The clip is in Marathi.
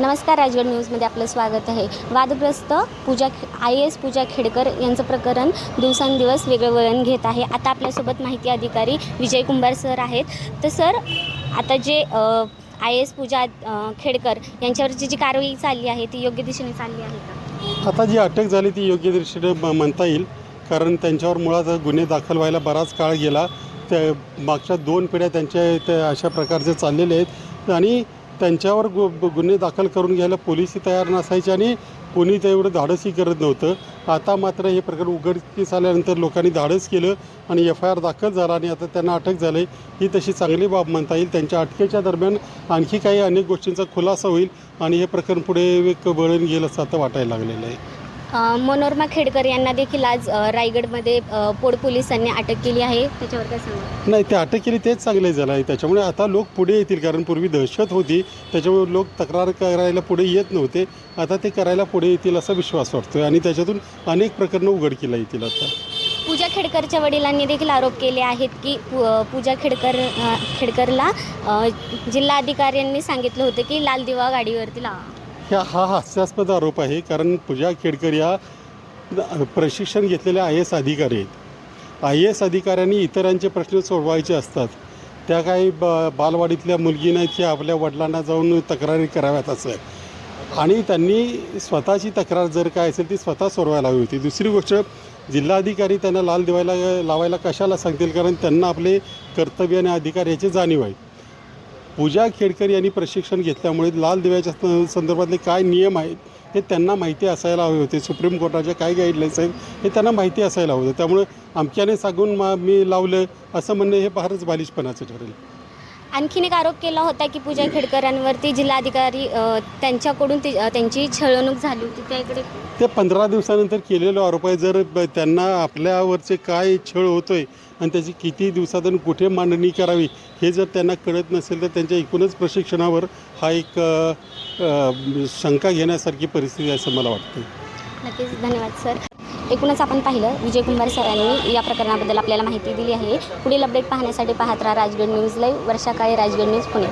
नमस्कार राजगड न्यूजमध्ये आपलं स्वागत आहे. वादग्रस्त Pooja I A S Pooja Khedkar यांचं प्रकरण दिवसांदिवस वेगळं वळण घेत आहे. आता आपल्यासोबत माहिती अधिकारी विजय कुंभार सर आहेत. तर सर आता जे I A S Pooja Khedkar यांच्यावरची जी कारवाई चालली आहे ती योग्य दिशेने चालली आहे का? आता जी अटक झाली ती योग्य दिशेने म्हणता येईल. कारण त्यांच्यावर मुळात गुन्हे दाखल व्हायला बराच काळ गेला. त्या मागच्या दोन पिढ्या त्यांच्या अशा प्रकारचे चाललेले आहेत. आणि त्यांच्यावर गु गुन्हे दाखल करून घ्यायला पोलिसही तयार नसायचे आणि कोणी तेवढं धाडसही करत नव्हतं. आता मात्र हे प्रकरण उघडकीस आल्यानंतर लोकांनी धाडस केलं आणि एफ आय आर दाखल झाला आणि आता त्यांना अटक झाली. ही तशी चांगली बाब म्हणता येईल. त्यांच्या अटकेच्या दरम्यान आणखी काही अनेक गोष्टींचा खुलासा होईल आणि हे प्रकरण पुढे एक वळण गेलं असं आता वाटायला लागलेलं आहे. मनोरमा खेडकर यांना देखील आज रायगडमध्ये पोड पोलिसांनी अटक केली आहे. त्याच्यावर काय सांगा नाही ते अटक केली तेच चांगले झालं आहे त्याच्यामुळे आता लोक पुढे येतील कारण पूर्वी दहशत होती. त्याच्यामुळे लोक तक्रार करायला पुढे येत नव्हते. आता ते करायला पुढे येतील असा विश्वास वाटतोय आणि त्याच्यातून अनेक प्रकरणं उघडकीला येतील आता. पूजा खेडकरच्या वडिलांनी देखील आरोप केले आहेत की पूजा खेडकर खेडकरला जिल्हाधिकाऱ्यांनी सांगितलं होतं की लाल दिवा गाडीवरती लावा. ह्या हा हास्यास्पद आरोप आहे कारण पूजा खेडकर या प्रशिक्षण घेतलेल्या आय एस अधिकारी आहेत. आय एस अधिकाऱ्यांनी इतरांचे प्रश्न सोडवायचे असतात. त्या काही ब बालवाडीतल्या मुलगी की आपल्या वडिलांना जाऊन तक्रारी कराव्यात असं. आहे. आणि त्यांनी स्वतःची तक्रार जर काय असेल ती स्वतः सोडवायला हवी होती. दुसरी गोष्ट जिल्हाधिकारी त्यांना लाल दिवायला लावायला कशाला सांगतील? कारण त्यांना आपले कर्तव्य आणि अधिकार याची जाणीव आहे. पूजा खेडकर यांनी प्रशिक्षण घेतल्यामुळे लाल दिव्याच्या संदर्भातले काय नियम आहेत हे त्यांना माहिती असायला हवे होते. सुप्रीम कोर्टाच्या काय गाईडलाईन्स आहेत हे त्यांना माहिती असायला हवं होतं. त्यामुळे आमच्याने सांगून मा मी लावलं असं म्हणणं हे फारच बालिशपणाचं ठरेल. आणखीन एक आरोप केला होता की पूजा खेडकरांवरती जिल्हाधिकारी अ, त्यांच्याकडून ती- अ, त्यांची छळवणूक झाली होती. त्याकडे ते पंधरा दिवसानंतर केलेलो आरोप आहे. जर ब- त्यांना आपल्यावरचे काय छळ होतोय आणि त्याची किती दिवसात आणि कुठे मांडणी करावी हे जर त्यांना कळत नसेल तर त्यांच्या एकूणच प्रशिक्षणावर हा एक अ, अ, शंका घेण्यासारखी परिस्थिती आहे असं मला वाटतं नक्कीच. धन्यवाद सर. एकूणच आपण पाहिलं विजय कुंभार सरांनी या प्रकरणाबद्दल आपल्याला माहिती दिली आहे. पुढील अपडेट पाहण्यासाठी पाहत राहा Rajgad news live Varsha Kale Rajgad news Pune.